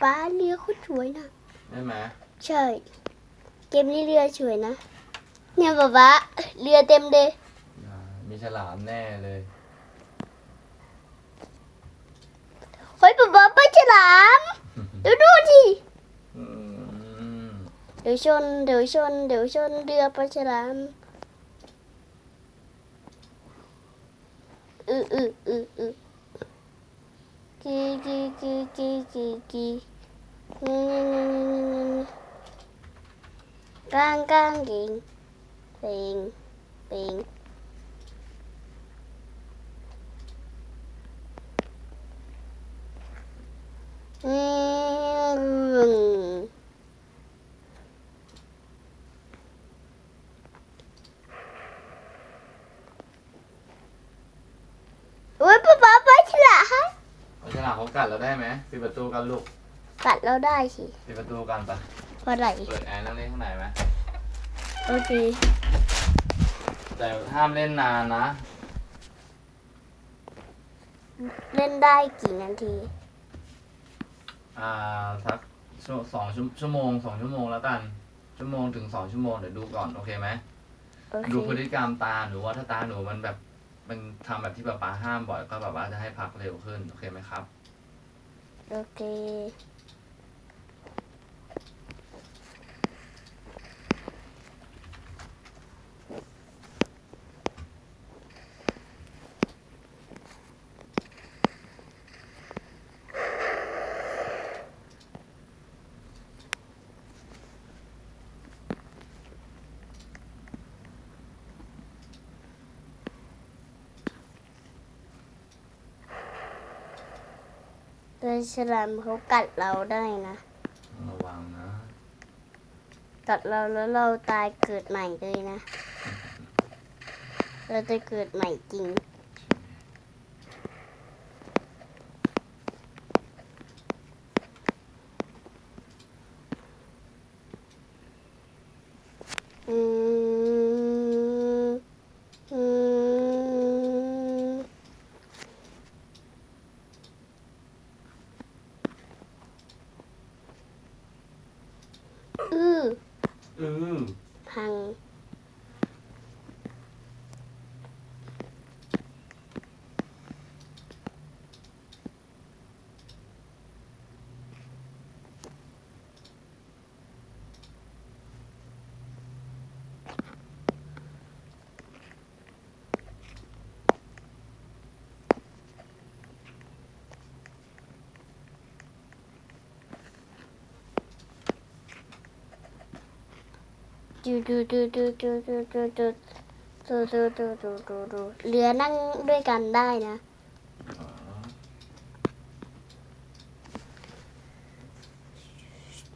ป้าเรือโคตรสวยนะได้ไหมใช่เกมนี้เรือสวยนะ เนี่ยป๊าป๊าเรือเต็มเลยอ่ามีฉลามแน่เลยเฮ้ยป๊าป๊าไปฉลามดูดูดิอืมเดี๋ยวชนเดี๋ยวชนเดี๋ยวชนเรือปลาฉลามอืออืออืออือ Gee, gee, gee, gee, gee, gee. Mm. Gang, gang, ging. Bing, bing. กัดเราได้ไหมปิดประตูกันลูกกัดเราได้สิปิดประตูกันปะเพราะอะไรเปิดแอร์นั่งเล่นข้างในไหมโอเคแต่ห้ามเล่นนานนะ เล่นได้กี่นาที อ่าสักชั่วสองชั่วชั่วโมงสองชั่วโมงแล้วกัน ชั่วโมงถึงสองชั่วโมงเดี๋ยวดูก่อนโอเคไหมโอเคดูพฤติกรรมตาหนูว่าถ้าตาหนูมันแบบมันทำแบบที่ป๊าป๊าห้ามบ่อยก็แบบว่าจะให้พักเร็วขึ้นโอเคไหมครับ Okay. ฉลามเขากัดเราได้นะ ระวังนะ กัดเราแล้วเราตายเกิดใหม่เลยนะ เราจะเกิดใหม่จริง 음. 방. ดูดูดูดูดูดูดูดูดูดูดูดูดูดูเรือนั่งด้วยกันได้นะอ๋อ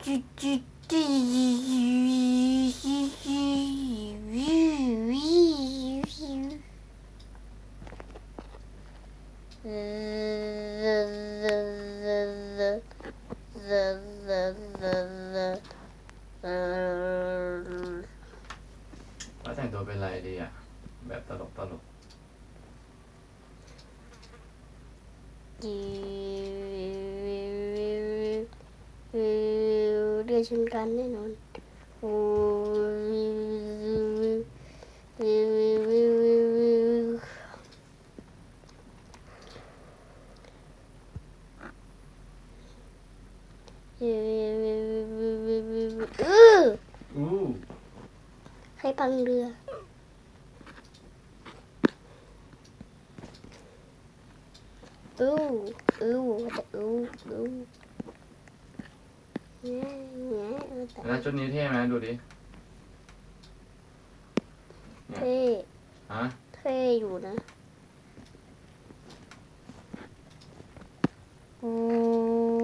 จุดจุจุด ว่าแต่งตัวเป็นอะไรดีอะ แบบตลกตลก เรือชนกันแน่นอนโอ้เออ อู้ ให้พังเรือ อู้อู้แต่อู้อู้แง่แง่เออแต่แล้วชุดนี้เท่ไหมดูดิเท่ฮะเท่อยู่นะอู้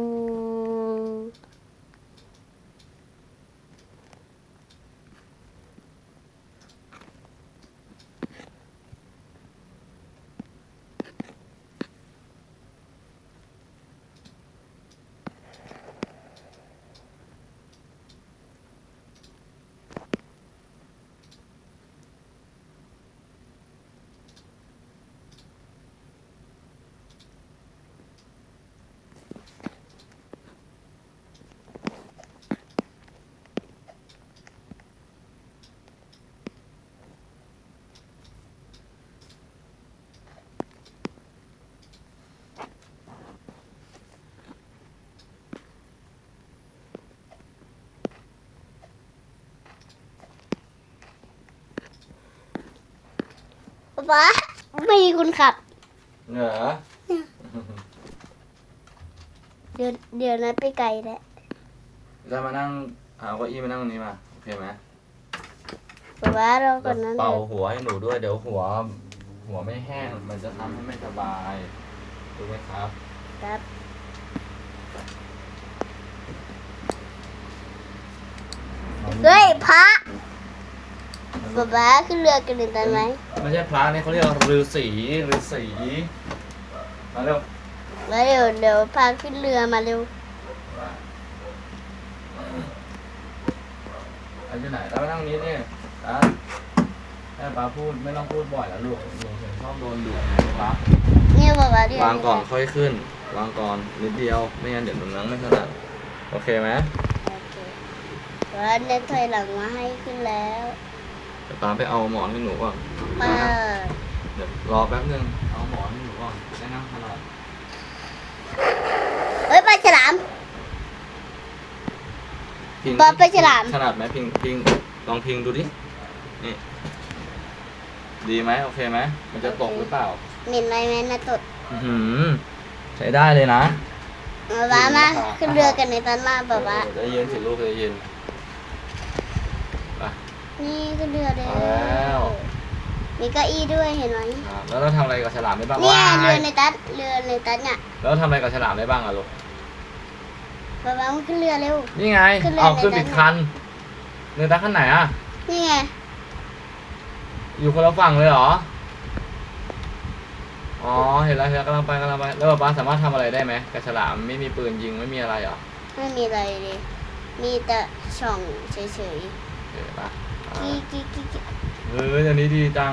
ป๊าไม่มีคนขับ เหรอเดี๋ยวเดี๋ยวนั้นไปไกลแล้วจะมานั่งเอาเก้าอี้มานั่งตรงนี้มาโอเคไหมป๊าป๊าเราก่อนนั้นเป่าหัวให้หนูด้วยเดี๋ยวหัว หัวไม่แห้งมันจะทำให้ไม่สบายรู้ไหมครับ ครับเฮ้ยพระ ป๊าป๊าขึ้นเรือกันหนึ่งตันไหมไม่ใช่พระนี่เขาเรียกฤาษีฤาษีมาเร็วแล้วเดี๋ยวเดี๋ยวพาขึ้นเรือมาเร็วอันที่ไหนแล้วมานั่งนี้นี่อะให้ป้าพูดไม่ต้องพูดบ่อยแล้วลูกหนูเห็นชอบโดนดุป้าเนี่ยป๊าป๊าเดี๋ยววางก่อนค่อยขึ้น วางก่อนนิดเดียวไม่งั้นเดี๋ยวหนูนั่งไม่ถนัดโอเคไหมโอเคป๊าเนี่ยถอยหลังมาให้ขึ้นแล้ว เดี๋ยวป้าไปเอาหมอนให้หนูก่อนป้าเดี๋ยวรอแป๊บนึงเอาหมอนให้หนูก่อนได้นั่งถนัดเฮ้ยปลาฉลาม พิงป้าไปฉลามถนัดไหมพิงพิงลองพิงดูดินี่ดีไหมโอเคไหมมันจะตกหรือเปล่าเหม็นอะไรไหมนะตดอื้อหือใช้ได้เลยนะป๊าป๊ามาขึ้นเรือกันในตันมาป๊าป๊าใจเย็นสิลูกใจเย็นไป นี่ขึ้นเรือเลยเอาแล้วมีเก้าอี้ด้วยเห็นไหมอ่าแล้วเราทำอะไรกับฉลามได้บ้างเนี่ยว้าเรือยในตันเรือในตันเนี่ยแล้วทำอะไรกับฉลามได้บ้างอะลูก ป๊าป๊ามาขึ้นเรือเร็ว นี่ไง ขึ้นเลยเอาขึ้นในผิดนั้นคันเรือตาขั้นไหนอะนี่ไงอยู่คนละฝั่งเลยเหรอ อ๋อ เห็นแล้วเห็นแล้วกำลังไปกำลังไป แล้วป๊าสามารถทำอะไรได้ไหมกับฉลามไม่มีปืนยิงไม่มีอะไรเหรอไม่มีอะไรเลยมีแต่ช่องเฉยเดี๋ยวปะๆอ่า กิ๊กกิ๊กกิ๊กกิ๊กเฮ้ยอันนี้ดีจัง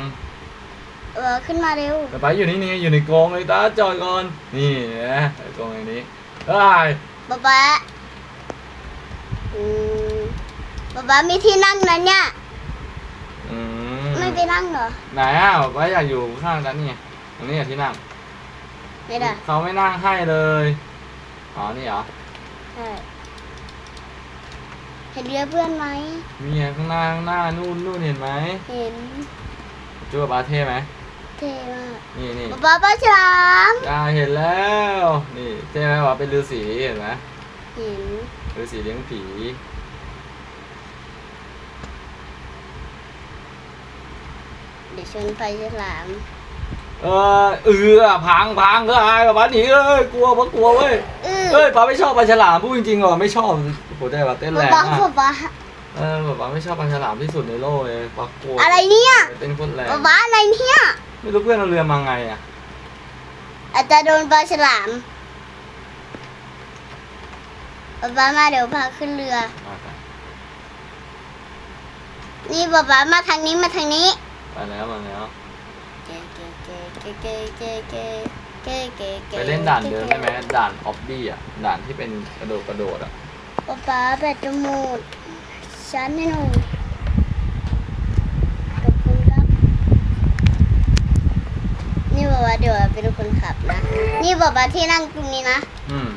เออขึ้นมาเร็วแต่ป๊าอยู่นี่นี่อยู่ในกรงเลยตาจอดก่อนนี่นะไอ้กรงอย่างนี้เอ้ยป๊าป๊าอืมป๊าป๊ามีที่นั่งนะเนี่ยอืมไม่ไปนั่งเหรอไหนอะป๊าอยากอยู่ข้างนั้นนี่ไงตรงนี้อะที่นั่งไม่ได้เขาไม่นั่งให้เลยอ๋อนี่เหรอใช่ เห็นเรือเพื่อนไหมมีไงข้างหน้าข้างหน้านู่นนู่นเห็นไหมเห็นจูบป๊าเท่ไหมเท่มากนี่นี่ป๊าป๊าปลาฉลามยาเห็นแล้วนี่เท่ไหมว่าเป็นฤาษีเห็นไหมเห็นฤาษีเลี้ยงผีเดี๋ยวชนไปฉลามเออเออพังพังก็อายป๊าหนีเอ้ยกลัวป๊ากลัวเว้ยอือ เอ้ยป๊าไม่ชอบปลาฉลามพูดจริงๆเหรอไม่ชอบโหใจป๊าเต้นแรป๊างป๊ามากป๊าป๊าเออป๊าไม่ชอบปลาฉลามที่สุดในโลกเลยป๊ากลัวอะไรเนี่ยเต้นคนแรงป๊าป๊าอะไรเนี่ยไม่รู้เพื่อนเราเรือมาไงอะอาจจะโดนปลาฉลามป๊าป๊ามาเดี๋ยวพาขึ้นเรือ มาไปนี่ป๊าป๊ามาทางนี้มาทางนี้ ไปแล้วมาแล้ว เก๋เก๋เก๋เก๋เก๋เก๋ เก๋เก๋เก๋เก๋ไปเล่นด่านเดิมได้ไหมด่านออบบี้อะ ด่านที่เป็นกระโดดกระโดดอะป๊าป๊าแบตจะหมดฉันให้หนูขอบคุณครับ นี่ป๊าป๊าเดี๋ยวเป็นคนขับนะ นี่ป๊าป๊าที่นั่งตรงนี้นะ อืม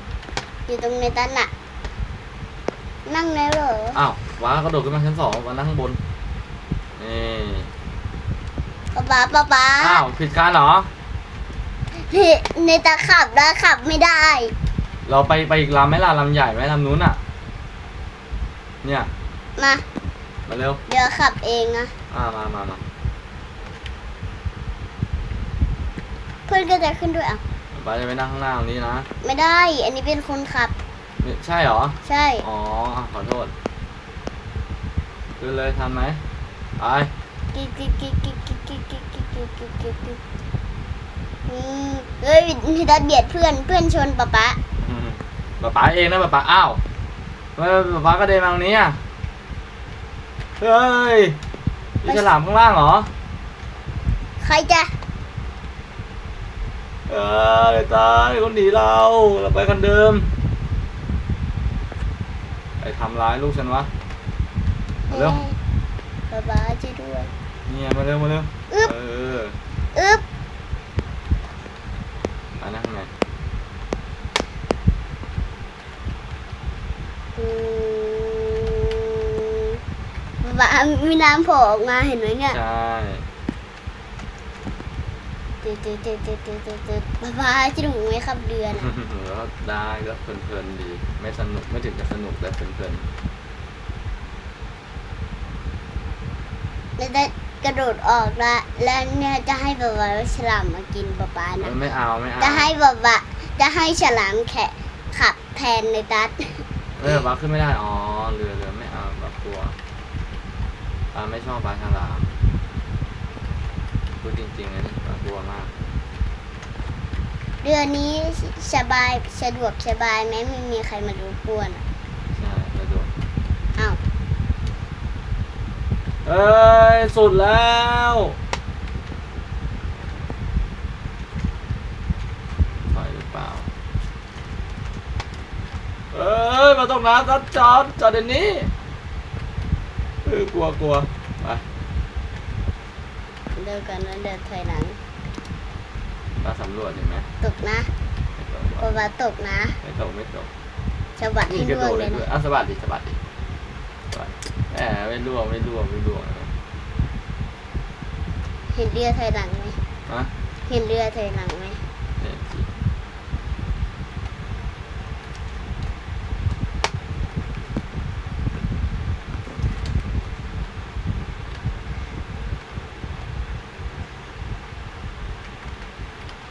อยู่ตรงในตันน่ะ นั่งแล้วเหรอ อ้าวว้ากระโดดขึ้นมาชั้นสองมานั่งข้างบนนี่ป๊าป๊าป๊าป๊าอ้าวผิดการเหรอพี่ ในตาขับแล้วขับไม่ได้ เราไปไปอีกลำไหมล่ะลำใหญ่ไหมลำนู้นอะ เนี่ยมามาเร็วเดี๋ยวขับเองนะอ่ามามามาเพื่อนก็จะขึ้นด้วยอะป้าจะไปนั่งข้างหน้าตรงนี้นะไม่ได้ อันนี้เป็นคนขับนี่ใช่เหรอ ใช่ อ๋ออะขอโทษขึ้นเลยทันไหมไปกิ๊กกิ๊กกิ๊กกิ๊กกิ๊กกิ๊กกิ๊กกิ๊กกิ๊กกิ๊กกิ๊กกิ๊กอืม เฮ้ยนี่ดัดเบียดเพื่อนเพื่อนชนป๊าป๊าอืมป้าป๋าเองนะป้าป๋าอ้าวทำไมป้าป๋ากระเด็นมาตรงนี้อะเฮ้ยมีฉลามข้างล่างเหรอใครจะเอ้ยตายคนหนีเราเราไปคันเดิมไปทำร้ายลูกฉันวะมาเร็วป๊าป๊าช่วยด้วยเนี่ยมาเร็วมาเร็วอึ๊บเอออึ๊บ มานั่งไงอืมป๊าป๊ามีน้ำโผล่ออกมาเห็นไหมเนี่ยใช่ตืดตืดตืดตืดตืดตืดตืดป๊าป๊าจะหนูไหมครับเรือน่ะก็ได้ก็เพลินๆดี ไม่สนุกไม่ถึงกับสนุกแต่เพลินแล้วได้ กระโดดออกละแล้วเนี่ยจะให้แบบว่าฉลามมากินป๊าป๊าๆนะ ไม่เอาไม่เอาจะให้แบบว่าจะให้ฉลามแขะขับแทนในตัดเออปลาขึ้นไม่ได้อ๋อเรือเรือไม่เอาแบบกลัวปลาไม่ชอบปลาฉลามพูดจริงๆนะนี่ปลากลัวมาก เรือนี้สบายสะดวกสบายไหมไม่มีใครมาดูกวนอะ ใช่กระโดด อ้าว เอ้ย สุดแล้วถอยหรือเปล่า เอ้ย มาตรงนั้นจอดจอดจอดเดี๋ยวนี้เออกลัวกลัวไปเดินกันแล้วเดินถอยหลังมาสำรวจเห็นไหมตกนะไม่ตกป๊าป๊าตกนะไม่ตกไม่ตกสะบัดนี่ให้กระร่โดวงดเลเลยยด้วยนะอะสะบัดดิสะบัดดิสะบัด แหมไม่ร่วงไม่ร่วงไม่ร่วงเห็นเรือถอยหลังไหมฮะเห็นเรือถอยหลังไหมเนี่ยสิ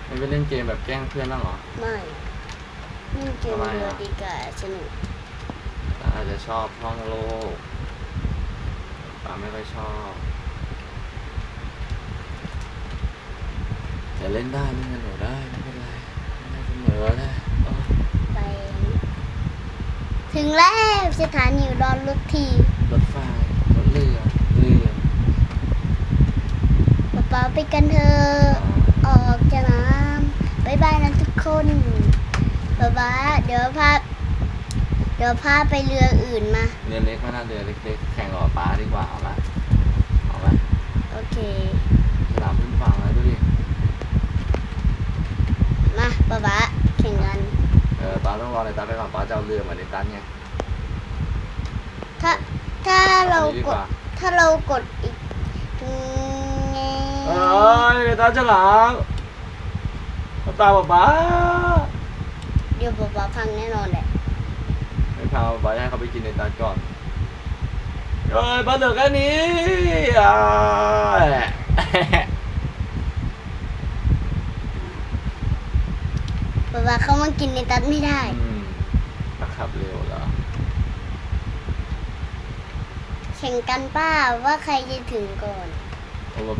ไม่ไปเล่นเกมแบบแกล้งเพื่อนบ้างเหรอ ไม่นี่เกมทำไมเรืออะ ดีกว่าสนุก อาจจะชอบท่องโลก ป้าไม่ค่อยชอบแต่เล่นได้เล่นกันหนูได้ไม่เป็นไรไม่ได้เสมอนะเออไปถึงแล้วสถานีอุดอนรถทีรถไฟรถเรือเรือป๊าป๊าไปกันเถอะออกจากน้ำบายบายนะทุกคนป๊าป๊าเดี๋ยวพา เดี๋ยวพาไปเรืออื่นมา เรือเล็กไม่น่าเรือเล็กๆแข่งกับป้าดีกว่าเอาไหมเอาไหมโอเคฉลามขึ้นฝั่งแล้วดูดิมาป๊าป๊าแข่งกัน เออป้าต้องรอในตาไปก่อนป้าจะเอาเรือเหมือนในตันไงถ้าถ้าเราอนี้ดีกกดว่าถ้าเรากดอีกอืมเอ้ยในตาฉลามเอาตาป้าป้าเดี๋ยวป๊าป๊าพังแน่นอนแหละ ไม่พาป้าให้เขาไปกินในตาก่อนเอ้ยป้าเหลือแค่นี้อะป๊าป๊าเขามากินในตัดไม่ได้อืมป้าขับเร็วเหรอ แข่งกันป้าว่าใครจะถึงก่อน โอ้ป้า